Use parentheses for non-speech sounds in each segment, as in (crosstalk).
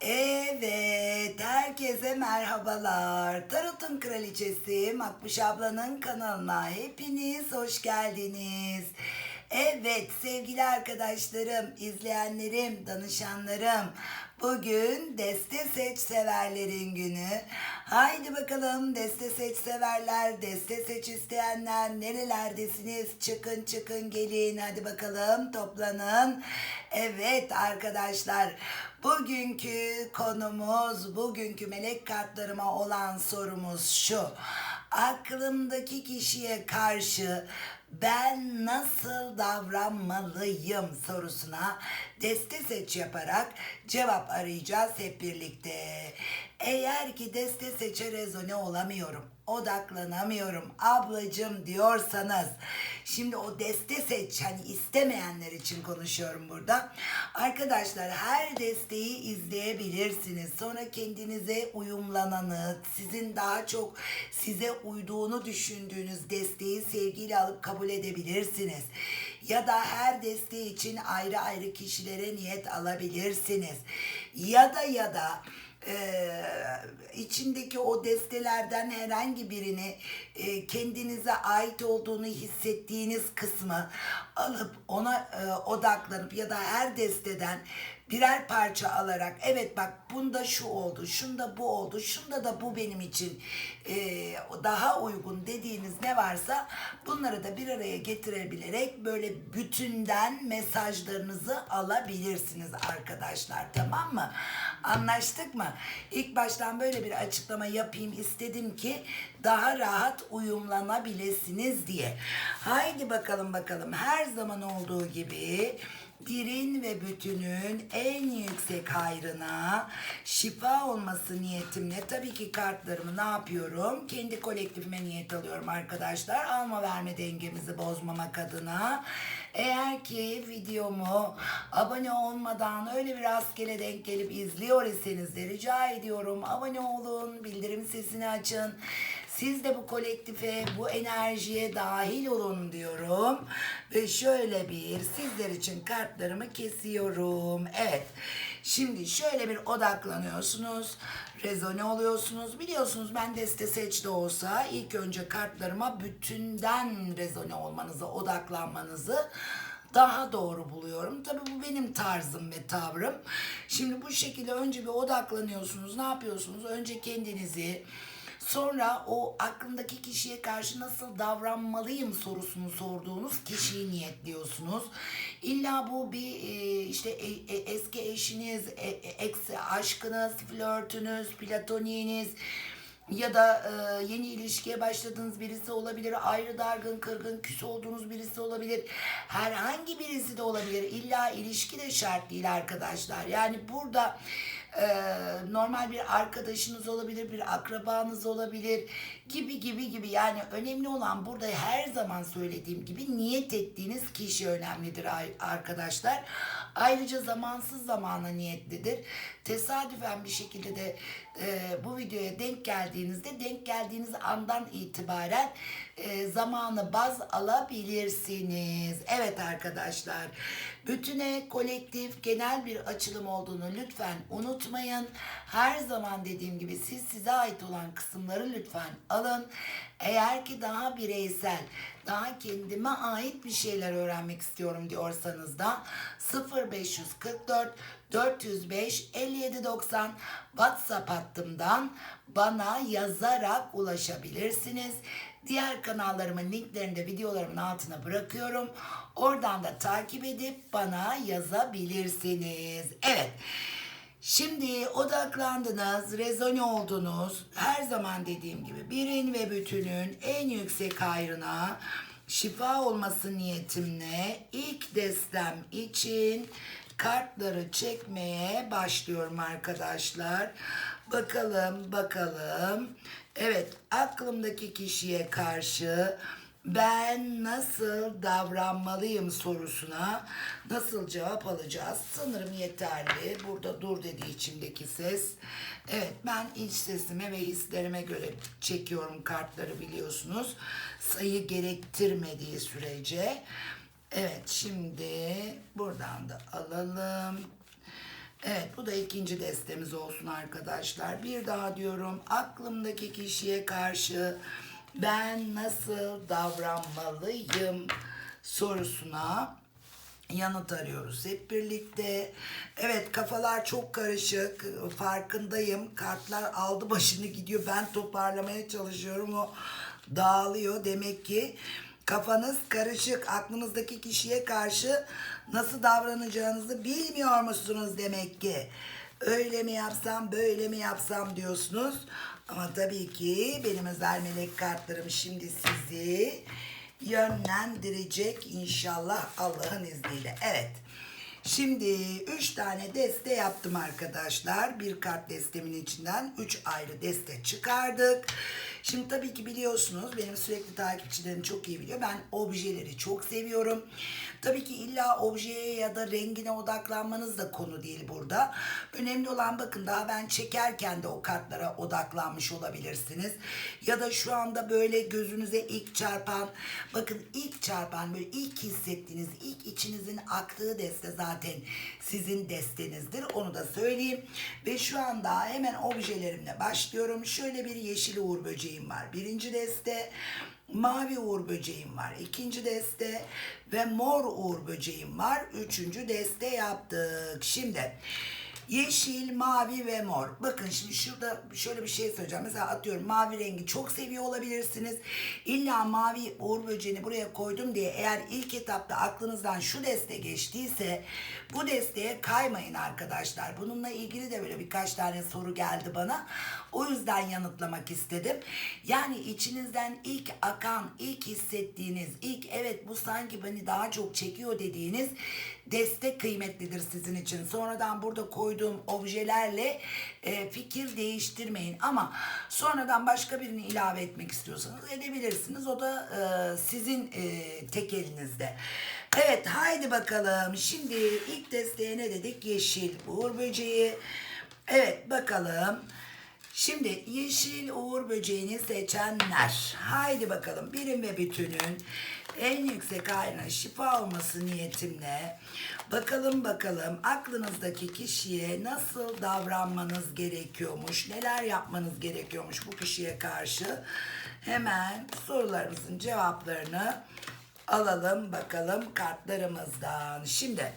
Evet, herkese merhabalar. Tarot'un kraliçesi Makbuş ablanın kanalına hepiniz hoş geldiniz. Evet sevgili arkadaşlarım, izleyenlerim, danışanlarım. Bugün deste seç severlerin günü. Haydi bakalım deste seç severler, deste seç isteyenler nerelerdesiniz? Çıkın çıkın gelin hadi bakalım toplanın. Evet arkadaşlar bugünkü konumuz, bugünkü melek kartlarıma olan sorumuz şu. Aklımdaki kişiye karşı ben nasıl davranmalıyım sorusuna deste seç yaparak cevap arayacağız hep birlikte. Eğer ki deste seçe rezone olamıyorum, odaklanamıyorum ablacım diyorsanız şimdi o deste seç hani istemeyenler için konuşuyorum burada. Arkadaşlar her desteği izleyebilirsiniz. Sonra kendinize uyumlananı, sizin daha çok size uyduğunu düşündüğünüz desteği sevgiyle alıp kabul edebilirsiniz. Ya da her desteği için ayrı ayrı kişilere niyet alabilirsiniz. Ya da ya da e, içindeki o destelerden herhangi birini e, kendinize ait olduğunu hissettiğiniz kısmı alıp ona e, odaklanıp ya da her desteden birer parça alarak evet bak bunda şu oldu, şunda bu oldu, şunda da bu benim için e, daha uygun dediğiniz ne varsa bunları da bir araya getirebilerek böyle bütünden mesajlarınızı alabilirsiniz arkadaşlar tamam mı? Anlaştık mı? İlk baştan böyle bir açıklama yapayım istedim ki daha rahat uyumlanabilirsiniz diye. Haydi bakalım bakalım her zaman olduğu gibi birin ve bütünün en yüksek hayrına şifa olması niyetimle tabii ki kartlarımı ne yapıyorum? Kendi kolektifime niyet alıyorum arkadaşlar. Alma verme dengemizi bozmamak adına. Eğer ki videomu abone olmadan öyle bir rastgele denk gelip izliyor iseniz de rica ediyorum abone olun, bildirim sesini açın. Siz de bu kolektife, bu enerjiye dahil olun diyorum. Ve şöyle bir sizler için kartlarımı kesiyorum. Evet. Şimdi şöyle bir odaklanıyorsunuz. Rezone oluyorsunuz. Biliyorsunuz ben deste seç de olsa ilk önce kartlarıma bütünden rezone olmanızı, odaklanmanızı daha doğru buluyorum. Tabii bu benim tarzım ve tavrım. Şimdi bu şekilde önce bir odaklanıyorsunuz. Ne yapıyorsunuz? Önce kendinizi Sonra o aklındaki kişiye karşı nasıl davranmalıyım sorusunu sorduğunuz kişiyi niyetliyorsunuz. İlla bu bir e, işte e, e, eski eşiniz, e, ex aşkınız, flörtünüz, platoniğiniz ya da yeni ilişkiye başladığınız birisi olabilir. Ayrı dargın, kırgın, küs olduğunuz birisi olabilir. Herhangi birisi de olabilir. İlla ilişki de şart değil arkadaşlar. Yani burada e, normal bir arkadaşınız olabilir, bir akrabanız olabilir gibi gibi gibi. Yani önemli olan burada her zaman söylediğim gibi niyet ettiğiniz kişi önemlidir arkadaşlar. Ayrıca zamansız zamana niyetlidir. Tesadüfen bir şekilde de e, bu videoya denk geldiğinizde denk geldiğiniz andan itibaren e, zamanı baz alabilirsiniz. Evet arkadaşlar. Bütüne kolektif genel bir açılım olduğunu lütfen unutmayın. Her zaman dediğim gibi siz size ait olan kısımları lütfen alın. Eğer ki daha bireysel, daha kendime ait bir şeyler öğrenmek istiyorum diyorsanız da 0544 405 5790 WhatsApp hattımdan bana yazarak ulaşabilirsiniz. Diğer kanallarımın linklerini de videolarımın altına bırakıyorum. Oradan da takip edip bana yazabilirsiniz. Evet. Şimdi odaklandınız, rezone oldunuz. Her zaman dediğim gibi birin ve bütünün en yüksek hayrına şifa olması niyetimle ilk destem için kartları çekmeye başlıyorum arkadaşlar. Bakalım, bakalım. Evet, aklımdaki kişiye karşı ben nasıl davranmalıyım sorusuna nasıl cevap alacağız? Sanırım yeterli. Burada dur dediği içimdeki ses. Evet ben iç sesime ve hislerime göre çekiyorum kartları biliyorsunuz. Sayı gerektirmediği sürece. Evet şimdi buradan da alalım. Evet Bu da ikinci destemiz olsun arkadaşlar. Bir daha diyorum aklımdaki kişiye karşı ben nasıl davranmalıyım sorusuna yanıt arıyoruz hep birlikte. Evet kafalar çok karışık farkındayım. Kartlar aldı başını gidiyor. Ben toparlamaya çalışıyorum o dağılıyor. Demek ki kafanız karışık. Aklınızdaki kişiye karşı nasıl davranacağınızı bilmiyor musunuz demek ki. Öyle mi yapsam böyle mi yapsam diyorsunuz. Ama tabii ki benim özel melek kartlarım şimdi sizi yönlendirecek inşallah Allah'ın izniyle. Evet. Şimdi 3 tane deste yaptım arkadaşlar. Bir kart destemin içinden 3 ayrı deste çıkardık. Şimdi tabii ki biliyorsunuz benim sürekli takipçilerim çok iyi biliyor. Ben objeleri çok seviyorum. Tabii ki illa objeye ya da rengine odaklanmanız da konu değil burada. Önemli olan bakın daha ben çekerken de o kartlara odaklanmış olabilirsiniz. Ya da şu anda böyle gözünüze ilk çarpan, bakın ilk çarpan böyle ilk hissettiğiniz, ilk içinizin aktığı deste zaten sizin destenizdir. Onu da söyleyeyim. Ve şu anda hemen objelerimle başlıyorum. Şöyle bir yeşil uğur böceğim var. Birinci deste. Mavi uğur böceğim var. İkinci deste ve mor uğur böceğim var. Üçüncü deste yaptık. Şimdi yeşil, mavi ve mor. Bakın şimdi şurada şöyle bir şey söyleyeceğim. Mesela atıyorum mavi rengi çok seviyor olabilirsiniz. İlla mavi uğur böceğini buraya koydum diye eğer ilk etapta aklınızdan şu deste geçtiyse bu desteğe kaymayın arkadaşlar. Bununla ilgili de böyle birkaç tane soru geldi bana. O yüzden yanıtlamak istedim. Yani içinizden ilk akan, ilk hissettiğiniz, ilk evet bu sanki beni daha çok çekiyor dediğiniz destek kıymetlidir sizin için. Sonradan burada koyduğum objelerle e, fikir değiştirmeyin. Ama sonradan başka birini ilave etmek istiyorsanız edebilirsiniz. O da e, sizin e, tek elinizde. Evet haydi bakalım. Şimdi ilk desteğe ne dedik? Yeşil uğur böceği. Evet bakalım. Şimdi yeşil uğur böceğini seçenler. Haydi bakalım birim ve bütünün en yüksek hayrına şifa olması niyetimle bakalım bakalım aklınızdaki kişiye nasıl davranmanız gerekiyormuş, neler yapmanız gerekiyormuş bu kişiye karşı. Hemen sorularımızın cevaplarını alalım bakalım kartlarımızdan. Şimdi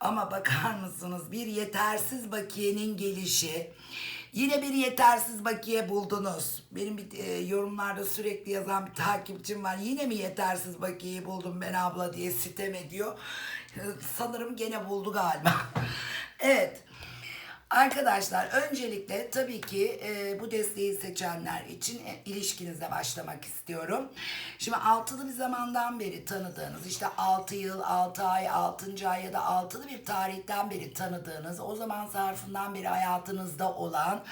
ama bakar mısınız bir yetersiz bakiyenin gelişi. Yine bir yetersiz bakiye buldunuz. Benim bir e, yorumlarda sürekli yazan bir takipçim var. Yine mi yetersiz bakiyeyi buldum ben abla diye sitem ediyor. E, Sanırım gene buldu galiba. (laughs) evet. Arkadaşlar öncelikle tabii ki e, bu desteği seçenler için e, ilişkinize başlamak istiyorum. Şimdi altılı bir zamandan beri tanıdığınız işte 6 yıl, 6 ay, 6. ay ya da altılı bir tarihten beri tanıdığınız o zaman zarfından beri hayatınızda olan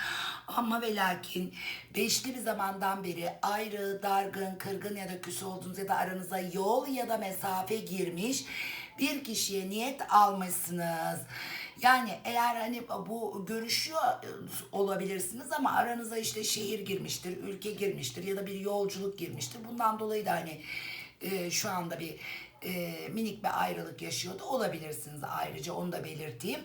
ama ve lakin beşli bir zamandan beri ayrı, dargın, kırgın ya da küs olduğunuz ya da aranıza yol ya da mesafe girmiş bir kişiye niyet almışsınız. Yani eğer hani bu görüşüyor olabilirsiniz ama aranıza işte şehir girmiştir, ülke girmiştir ya da bir yolculuk girmiştir. Bundan dolayı da hani e, şu anda bir e, minik bir ayrılık yaşıyor da olabilirsiniz ayrıca onu da belirteyim.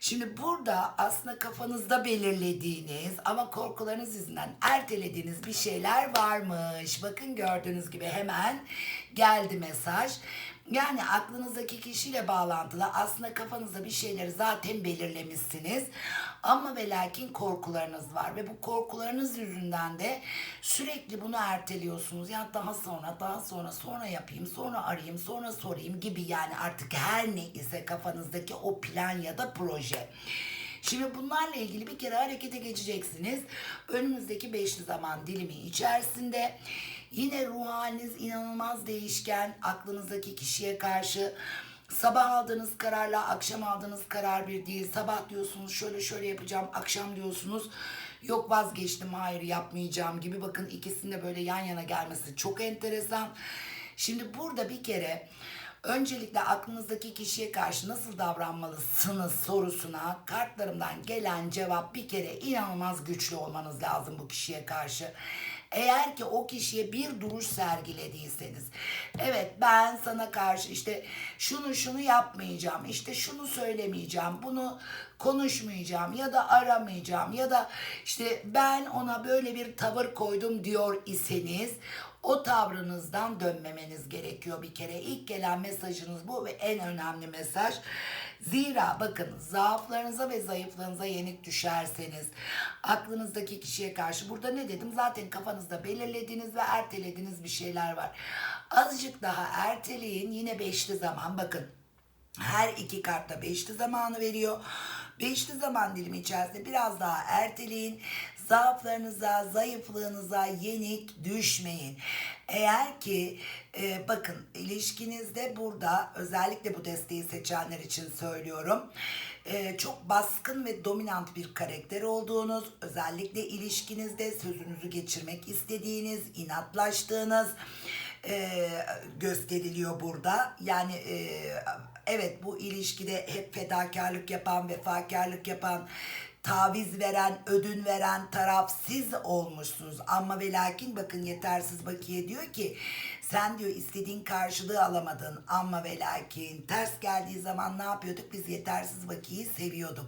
Şimdi burada aslında kafanızda belirlediğiniz ama korkularınız yüzünden ertelediğiniz bir şeyler varmış. Bakın gördüğünüz gibi hemen geldi mesaj. Yani aklınızdaki kişiyle bağlantılı aslında kafanızda bir şeyleri zaten belirlemişsiniz. Ama ve lakin korkularınız var ve bu korkularınız yüzünden de sürekli bunu erteliyorsunuz. Ya daha sonra, daha sonra, sonra yapayım, sonra arayayım, sonra sorayım gibi yani artık her ne ise kafanızdaki o plan ya da proje. Şimdi bunlarla ilgili bir kere harekete geçeceksiniz. Önümüzdeki beşli zaman dilimi içerisinde yine ruh haliniz inanılmaz değişken aklınızdaki kişiye karşı Sabah aldığınız kararla akşam aldığınız karar bir değil. Sabah diyorsunuz şöyle şöyle yapacağım. Akşam diyorsunuz yok vazgeçtim hayır yapmayacağım gibi. Bakın ikisinde böyle yan yana gelmesi çok enteresan. Şimdi burada bir kere öncelikle aklınızdaki kişiye karşı nasıl davranmalısınız sorusuna kartlarımdan gelen cevap bir kere inanılmaz güçlü olmanız lazım bu kişiye karşı. Eğer ki o kişiye bir duruş sergilediyseniz evet ben sana karşı işte şunu şunu yapmayacağım işte şunu söylemeyeceğim bunu konuşmayacağım ya da aramayacağım ya da işte ben ona böyle bir tavır koydum diyor iseniz o tavrınızdan dönmemeniz gerekiyor bir kere. İlk gelen mesajınız bu ve en önemli mesaj. Zira bakın zaaflarınıza ve zayıflığınıza yenik düşerseniz aklınızdaki kişiye karşı burada ne dedim zaten kafanızda belirlediğiniz ve ertelediğiniz bir şeyler var. Azıcık daha erteleyin yine beşli zaman bakın. Her iki kartta beşli zamanı veriyor. Beşli zaman dilimi içerisinde biraz daha erteleyin. Zaaflarınıza, zayıflığınıza yenik düşmeyin. Eğer ki e, bakın ilişkinizde burada özellikle bu desteği seçenler için söylüyorum. e, çok baskın ve dominant bir karakter olduğunuz, özellikle ilişkinizde sözünüzü geçirmek istediğiniz, inatlaştığınız, e, gösteriliyor burada. Yani e, evet bu ilişkide hep fedakarlık yapan, vefakarlık yapan, taviz veren, ödün veren taraf siz olmuşsunuz. Ama ve lakin bakın yetersiz bakiye diyor ki sen diyor istediğin karşılığı alamadın ama ve lakin ters geldiği zaman ne yapıyorduk? Biz yetersiz bakiyi seviyorduk.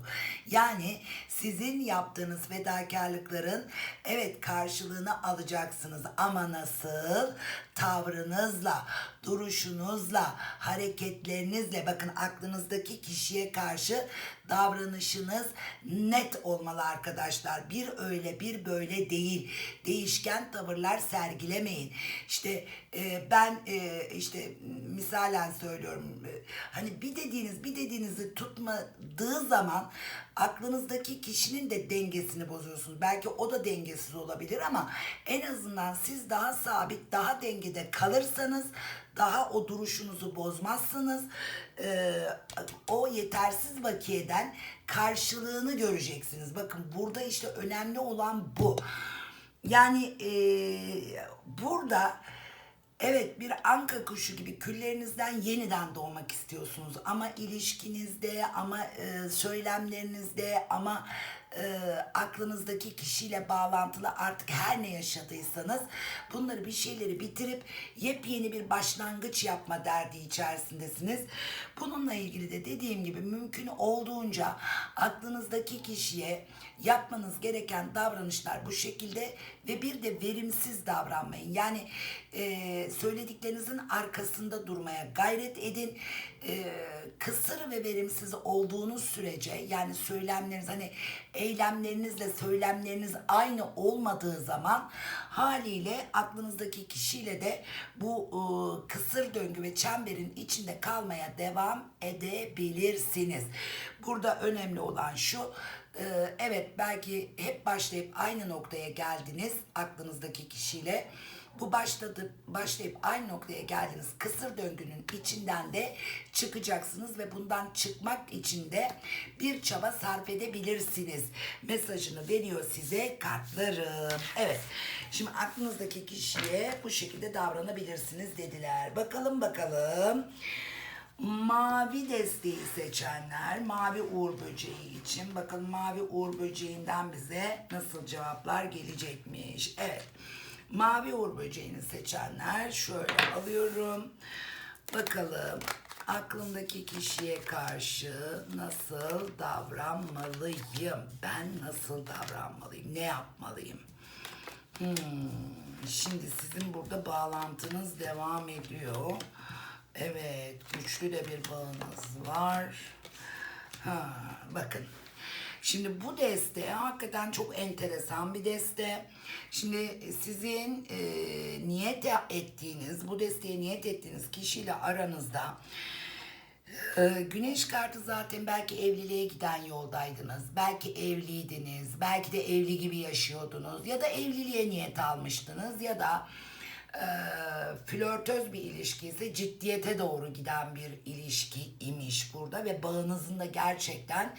Yani sizin yaptığınız fedakarlıkların evet karşılığını alacaksınız ama nasıl? Tavrınızla, duruşunuzla, hareketlerinizle bakın aklınızdaki kişiye karşı davranışınız net olmalı arkadaşlar. Bir öyle bir böyle değil. Değişken tavırlar sergilemeyin. İşte e, ben e, işte misalen söylüyorum. e, hani bir dediğiniz bir dediğinizi tutmadığı zaman aklınızdaki kişinin de dengesini bozuyorsunuz. Belki o da dengesiz olabilir ama en azından siz daha sabit, daha dengede kalırsanız daha o duruşunuzu bozmazsınız. Ee, o yetersiz bakiyeden karşılığını göreceksiniz. Bakın burada işte önemli olan bu. Yani ee, burada Evet bir anka kuşu gibi küllerinizden yeniden doğmak istiyorsunuz ama ilişkinizde ama e, söylemlerinizde ama e, aklınızdaki kişiyle bağlantılı artık her ne yaşadıysanız bunları bir şeyleri bitirip yepyeni bir başlangıç yapma derdi içerisindesiniz. Bununla ilgili de dediğim gibi mümkün olduğunca aklınızdaki kişiye yapmanız gereken davranışlar bu şekilde ve bir de verimsiz davranmayın. Yani e, söylediklerinizin arkasında durmaya gayret edin. E, kısır ve verimsiz olduğunuz sürece yani söylemleriniz hani eylemlerinizle söylemleriniz aynı olmadığı zaman haliyle aklınızdaki kişiyle de bu e, kısır döngü ve çemberin içinde kalmaya devam edebilirsiniz. Burada önemli olan şu ee, evet belki hep başlayıp aynı noktaya geldiniz aklınızdaki kişiyle. Bu başladı başlayıp aynı noktaya geldiniz. Kısır döngünün içinden de çıkacaksınız ve bundan çıkmak için de bir çaba sarf edebilirsiniz. Mesajını veriyor size kartlarım. Evet. Şimdi aklınızdaki kişiye bu şekilde davranabilirsiniz dediler. Bakalım bakalım. Mavi desteği seçenler, mavi uğur böceği için. Bakın mavi uğur böceğinden bize nasıl cevaplar gelecekmiş. Evet, mavi uğur böceğini seçenler şöyle alıyorum. Bakalım aklımdaki kişiye karşı nasıl davranmalıyım? Ben nasıl davranmalıyım? Ne yapmalıyım? Hmm, şimdi sizin burada bağlantınız devam ediyor. Evet, güçlü de bir bağınız var. Ha, bakın. Şimdi bu deste hakikaten çok enteresan bir deste. Şimdi sizin e, niyet ettiğiniz, bu desteğe niyet ettiğiniz kişiyle aranızda ee, Güneş kartı zaten belki evliliğe giden yoldaydınız. Belki evliydiniz. Belki de evli gibi yaşıyordunuz. Ya da evliliğe niyet almıştınız. Ya da e, flörtöz bir ilişki ise ciddiyete doğru giden bir ilişki imiş burada. Ve bağınızın da gerçekten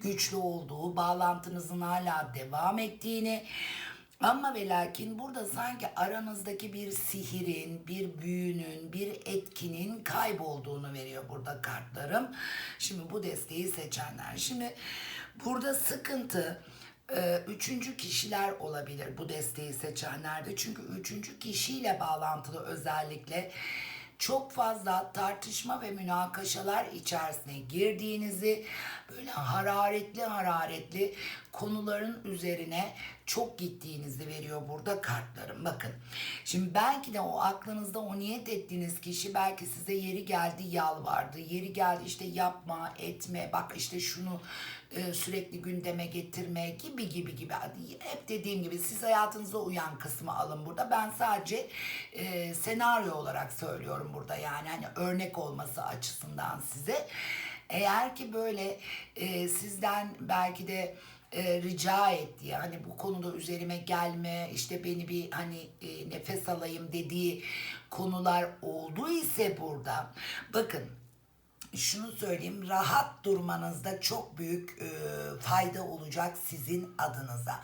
güçlü olduğu, bağlantınızın hala devam ettiğini ama ve lakin burada sanki aranızdaki bir sihirin, bir büyünün, bir etkinin kaybolduğunu veriyor burada kartlarım. Şimdi bu desteği seçenler. Şimdi burada sıkıntı e, üçüncü kişiler olabilir bu desteği seçenlerde. Çünkü üçüncü kişiyle bağlantılı özellikle çok fazla tartışma ve münakaşalar içerisine girdiğinizi böyle hararetli hararetli konuların üzerine çok gittiğinizi veriyor burada kartlarım. Bakın şimdi belki de o aklınızda o niyet ettiğiniz kişi belki size yeri geldi yalvardı. Yeri geldi işte yapma etme bak işte şunu e, sürekli gündeme getirme gibi gibi gibi. Hep dediğim gibi siz hayatınıza uyan kısmı alın burada. Ben sadece e, senaryo olarak söylüyorum burada yani hani örnek olması açısından size. Eğer ki böyle e, sizden belki de e, rica ettiği hani bu konuda üzerime gelme işte beni bir hani e, nefes alayım dediği konular oldu ise burada bakın şunu söyleyeyim rahat durmanızda çok büyük e, fayda olacak sizin adınıza.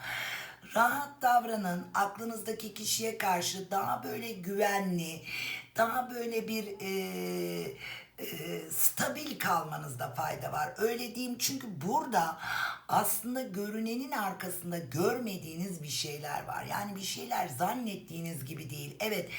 Rahat davranın aklınızdaki kişiye karşı daha böyle güvenli, daha böyle bir e, e, stabil kalmanızda fayda var. Öyle diyeyim çünkü burada aslında görünenin arkasında görmediğiniz bir şeyler var. Yani bir şeyler zannettiğiniz gibi değil. Evet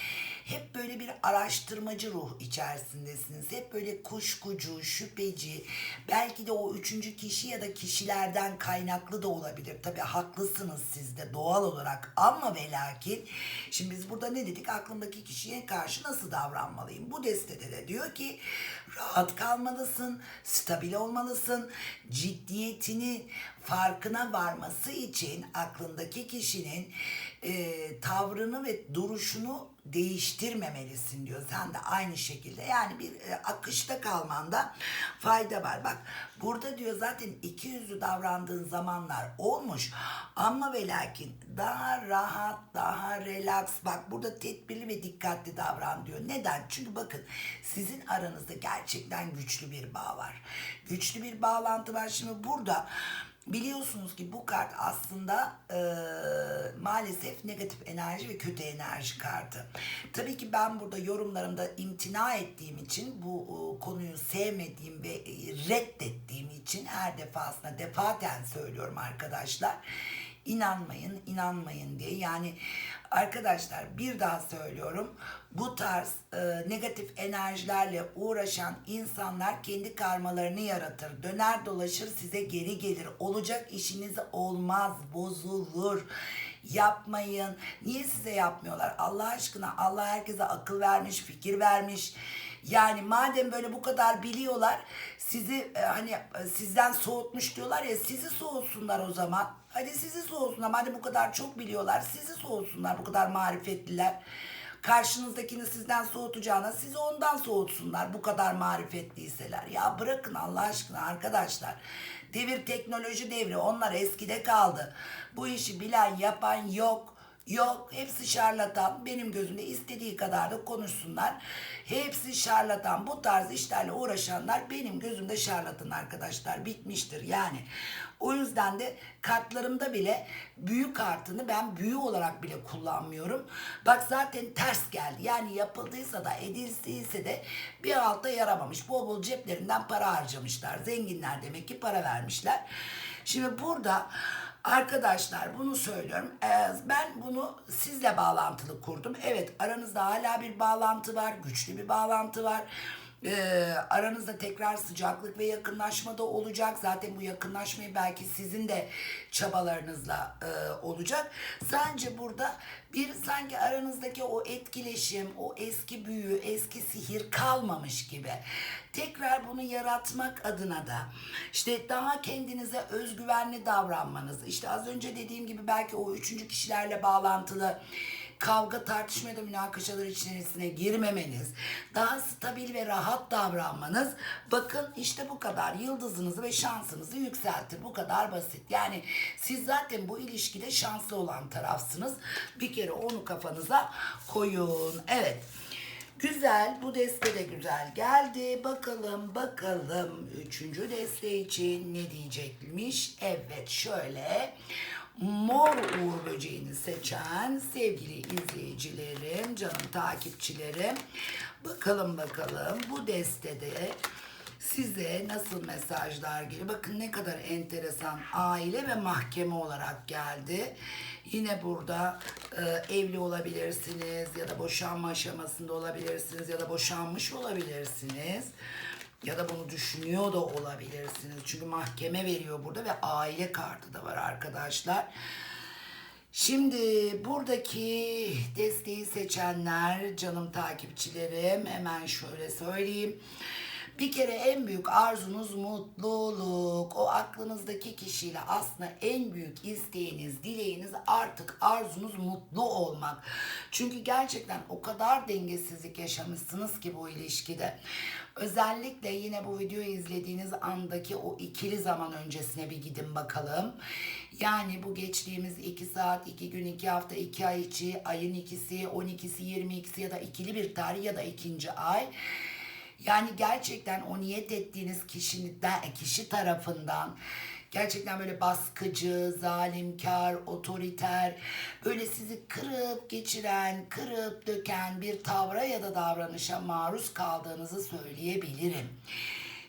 hep böyle bir araştırmacı ruh içerisindesiniz. Hep böyle kuşkucu, şüpheci, belki de o üçüncü kişi ya da kişilerden kaynaklı da olabilir. Tabii haklısınız siz de doğal olarak ama ve lakin şimdi biz burada ne dedik? Aklımdaki kişiye karşı nasıl davranmalıyım? Bu destede de diyor ki rahat kalmalısın, stabil olmalısın, ciddiyetini farkına varması için aklındaki kişinin e, tavrını ve duruşunu değiştirmemelisin diyor. Sen de aynı şekilde yani bir e, akışta kalmanda fayda var. Bak burada diyor zaten iki yüzlü davrandığın zamanlar olmuş ama ve lakin daha rahat, daha relax. Bak burada tedbirli ve dikkatli davran diyor. Neden? Çünkü bakın sizin aranızda gerçekten güçlü bir bağ var. Güçlü bir bağlantı var. Şimdi burada Biliyorsunuz ki bu kart aslında e, maalesef negatif enerji ve kötü enerji kartı. Tabii ki ben burada yorumlarımda imtina ettiğim için bu e, konuyu sevmediğim ve e, reddettiğim için her defasında defaten söylüyorum arkadaşlar. İnanmayın, inanmayın diye. Yani arkadaşlar bir daha söylüyorum. Bu tarz e, negatif enerjilerle uğraşan insanlar kendi karmalarını yaratır. Döner dolaşır size geri gelir. Olacak işiniz olmaz, bozulur. Yapmayın. Niye size yapmıyorlar? Allah aşkına Allah herkese akıl vermiş, fikir vermiş. Yani madem böyle bu kadar biliyorlar, sizi e, hani e, sizden soğutmuş diyorlar ya, sizi soğutsunlar o zaman. Hadi sizi soğutsunlar. Madem bu kadar çok biliyorlar, sizi soğutsunlar. Bu kadar marifetliler. Karşınızdakini sizden soğutacağına sizi ondan soğutsunlar. Bu kadar marifetliyseler. Ya bırakın Allah aşkına arkadaşlar. Devir teknoloji devri. Onlar eskide kaldı. Bu işi bilen yapan yok. Yok hepsi şarlatan benim gözümde istediği kadar da konuşsunlar. Hepsi şarlatan bu tarz işlerle uğraşanlar benim gözümde şarlatan arkadaşlar bitmiştir yani. O yüzden de kartlarımda bile büyü kartını ben büyü olarak bile kullanmıyorum. Bak zaten ters geldi. Yani yapıldıysa da edildiyse de bir altta yaramamış. Bol bol ceplerinden para harcamışlar. Zenginler demek ki para vermişler. Şimdi burada Arkadaşlar bunu söylüyorum. Ee, ben bunu sizle bağlantılı kurdum. Evet aranızda hala bir bağlantı var. Güçlü bir bağlantı var. Ee, aranızda tekrar sıcaklık ve yakınlaşma da olacak. Zaten bu yakınlaşmayı belki sizin de çabalarınızla e, olacak. Sence burada bir sanki aranızdaki o etkileşim, o eski büyü, eski sihir kalmamış gibi. Tekrar bunu yaratmak adına da işte daha kendinize özgüvenli davranmanız. İşte az önce dediğim gibi belki o üçüncü kişilerle bağlantılı kavga tartışma da münakaşalar içerisine girmemeniz, daha stabil ve rahat davranmanız bakın işte bu kadar yıldızınızı ve şansınızı yükseltir. Bu kadar basit. Yani siz zaten bu ilişkide şanslı olan tarafsınız. Bir kere onu kafanıza koyun. Evet. Güzel. Bu deste de güzel geldi. Bakalım bakalım. Üçüncü deste için ne diyecekmiş? Evet şöyle mor uğur böceğini seçen sevgili izleyicilerim, canım takipçilerim. Bakalım bakalım bu destede size nasıl mesajlar geliyor? Bakın ne kadar enteresan aile ve mahkeme olarak geldi. Yine burada e, evli olabilirsiniz ya da boşanma aşamasında olabilirsiniz ya da boşanmış olabilirsiniz. Ya da bunu düşünüyor da olabilirsiniz. Çünkü mahkeme veriyor burada ve aile kartı da var arkadaşlar. Şimdi buradaki desteği seçenler canım takipçilerim hemen şöyle söyleyeyim. Bir kere en büyük arzunuz mutluluk. O aklınızdaki kişiyle aslında en büyük isteğiniz, dileğiniz artık arzunuz mutlu olmak. Çünkü gerçekten o kadar dengesizlik yaşamışsınız ki bu ilişkide. Özellikle yine bu videoyu izlediğiniz andaki o ikili zaman öncesine bir gidin bakalım. Yani bu geçtiğimiz 2 saat, 2 gün, 2 hafta, 2 ay içi, ayın ikisi, 12'si, 22'si ya da ikili bir tarih ya da ikinci ay. Yani gerçekten o niyet ettiğiniz kişiden, kişi tarafından gerçekten böyle baskıcı, zalimkar, otoriter, böyle sizi kırıp geçiren, kırıp döken bir tavra ya da davranışa maruz kaldığınızı söyleyebilirim.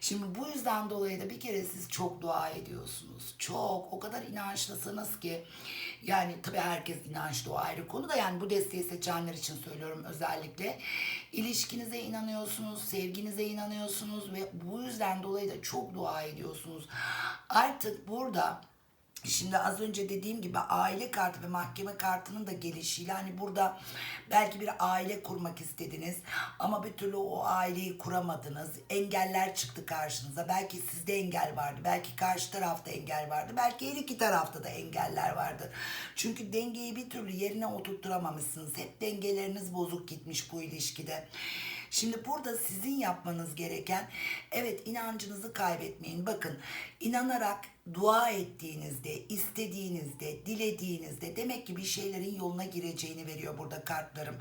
Şimdi bu yüzden dolayı da bir kere siz çok dua ediyorsunuz. Çok o kadar inançlısınız ki yani tabii herkes inançlı o ayrı konu da yani bu desteği seçenler için söylüyorum özellikle. İlişkinize inanıyorsunuz, sevginize inanıyorsunuz ve bu yüzden dolayı da çok dua ediyorsunuz. Artık burada Şimdi az önce dediğim gibi aile kartı ve mahkeme kartının da gelişiyle hani burada belki bir aile kurmak istediniz ama bir türlü o aileyi kuramadınız. Engeller çıktı karşınıza. Belki sizde engel vardı. Belki karşı tarafta engel vardı. Belki her iki tarafta da engeller vardı. Çünkü dengeyi bir türlü yerine oturtturamamışsınız. Hep dengeleriniz bozuk gitmiş bu ilişkide. Şimdi burada sizin yapmanız gereken evet inancınızı kaybetmeyin. Bakın inanarak dua ettiğinizde, istediğinizde, dilediğinizde demek ki bir şeylerin yoluna gireceğini veriyor burada kartlarım.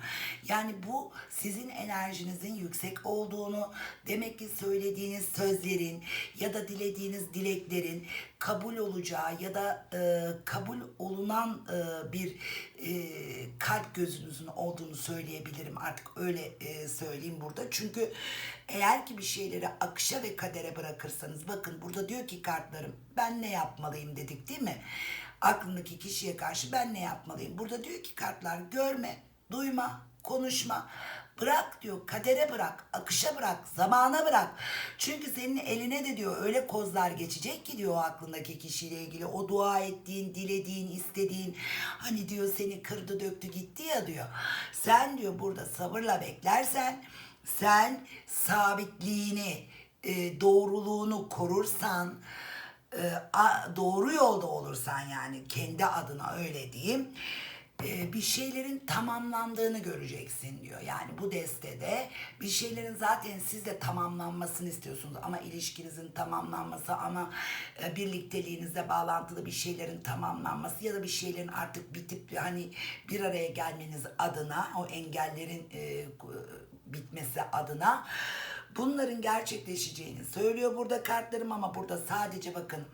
Yani bu sizin enerjinizin yüksek olduğunu, demek ki söylediğiniz sözlerin ya da dilediğiniz dileklerin kabul olacağı ya da e, kabul olunan e, bir e, kalp gözünüzün olduğunu söyleyebilirim. Artık öyle e, söyleyeyim burada. Çünkü eğer ki bir şeyleri akışa ve kadere bırakırsanız bakın burada diyor ki kartlarım ben ne yapmalıyım dedik değil mi? Aklındaki kişiye karşı ben ne yapmalıyım? Burada diyor ki kartlar görme, duyma, konuşma. Bırak diyor kadere bırak, akışa bırak, zamana bırak. Çünkü senin eline de diyor öyle kozlar geçecek ki diyor o aklındaki kişiyle ilgili. O dua ettiğin, dilediğin, istediğin hani diyor seni kırdı döktü gitti ya diyor. Sen diyor burada sabırla beklersen sen sabitliğini, e, doğruluğunu korursan, e, doğru yolda olursan yani kendi adına öyle diyeyim e, bir şeylerin tamamlandığını göreceksin diyor. Yani bu destede bir şeylerin zaten siz de tamamlanmasını istiyorsunuz ama ilişkinizin tamamlanması ama e, birlikteliğinizle bağlantılı bir şeylerin tamamlanması ya da bir şeylerin artık bitip hani bir araya gelmeniz adına o engellerin e, bitmesi adına bunların gerçekleşeceğini söylüyor burada kartlarım ama burada sadece bakın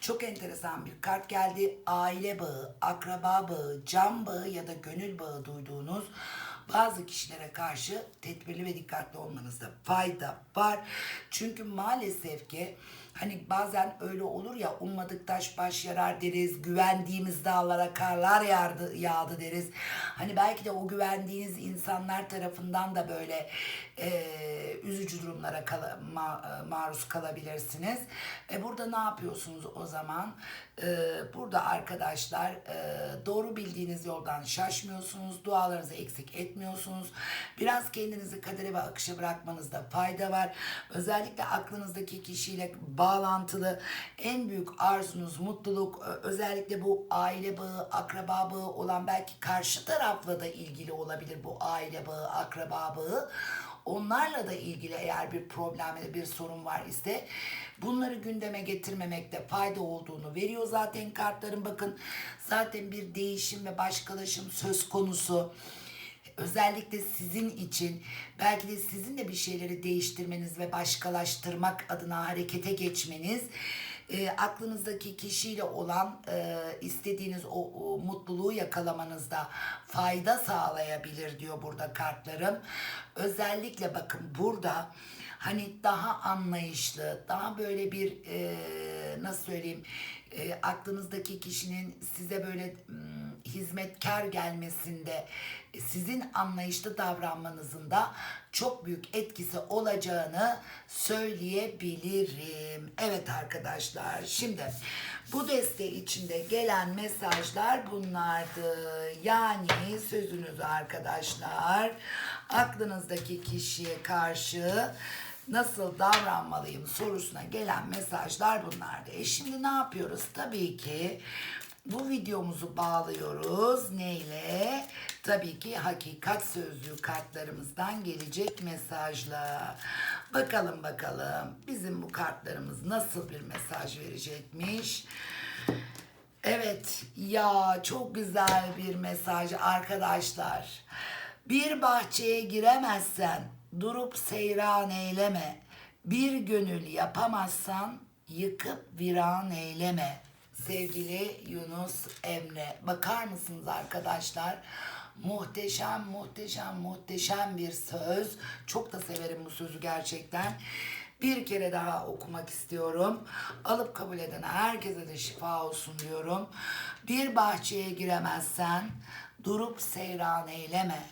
çok enteresan bir kart geldi. Aile bağı, akraba bağı, can bağı ya da gönül bağı duyduğunuz bazı kişilere karşı tedbirli ve dikkatli olmanızda fayda var. Çünkü maalesef ki hani bazen öyle olur ya ummadık taş baş yarar deriz. Güvendiğimiz dağlara karlar yağdı, yağdı deriz. Hani belki de o güvendiğiniz insanlar tarafından da böyle e, üzücü durumlara kala- ma- maruz kalabilirsiniz. E, burada ne yapıyorsunuz o zaman? E, burada arkadaşlar e, doğru bildiğiniz yoldan şaşmıyorsunuz. Dualarınızı eksik etmiyorsunuz. Biraz kendinizi kadere ve akışa bırakmanızda fayda var. Özellikle aklınızdaki kişiyle bağlantılı en büyük arzunuz mutluluk. Özellikle bu aile bağı, akraba bağı olan belki karşı tarafla da ilgili olabilir bu aile bağı, akraba bağı. Onlarla da ilgili eğer bir problem ya bir sorun var ise bunları gündeme getirmemekte fayda olduğunu veriyor zaten kartların. Bakın zaten bir değişim ve başkalaşım söz konusu özellikle sizin için belki de sizin de bir şeyleri değiştirmeniz ve başkalaştırmak adına harekete geçmeniz e, aklınızdaki kişiyle olan e, istediğiniz o, o mutluluğu yakalamanızda fayda sağlayabilir diyor burada kartlarım. Özellikle bakın burada hani daha anlayışlı, daha böyle bir e, nasıl söyleyeyim e, aklınızdaki kişinin size böyle mm, hizmetkar gelmesinde sizin anlayışlı davranmanızın da çok büyük etkisi olacağını söyleyebilirim. Evet arkadaşlar şimdi bu deste içinde gelen mesajlar bunlardı. Yani sözünüzü arkadaşlar aklınızdaki kişiye karşı nasıl davranmalıyım sorusuna gelen mesajlar bunlardı. E şimdi ne yapıyoruz? Tabii ki bu videomuzu bağlıyoruz. Neyle? Tabii ki hakikat sözlüğü kartlarımızdan gelecek mesajla. Bakalım bakalım bizim bu kartlarımız nasıl bir mesaj verecekmiş. Evet ya çok güzel bir mesaj arkadaşlar. Bir bahçeye giremezsen durup seyran eyleme. Bir gönül yapamazsan yıkıp viran eyleme. Sevgili Yunus Emre. Bakar mısınız arkadaşlar? Muhteşem, muhteşem, muhteşem bir söz. Çok da severim bu sözü gerçekten. Bir kere daha okumak istiyorum. Alıp kabul eden herkese de şifa olsun diyorum. Bir bahçeye giremezsen durup seyran eyleme.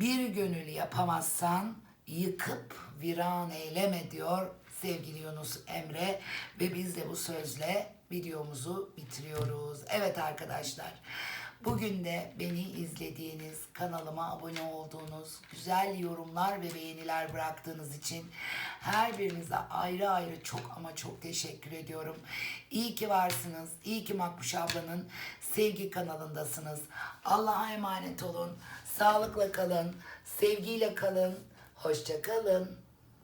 Bir gönül yapamazsan yıkıp viran eyleme diyor sevgili Yunus Emre ve biz de bu sözle videomuzu bitiriyoruz. Evet arkadaşlar. Bugün de beni izlediğiniz, kanalıma abone olduğunuz, güzel yorumlar ve beğeniler bıraktığınız için her birinize ayrı ayrı çok ama çok teşekkür ediyorum. İyi ki varsınız. İyi ki Makbuş ablanın sevgi kanalındasınız. Allah'a emanet olun. Sağlıkla kalın. Sevgiyle kalın. Hoşça kalın.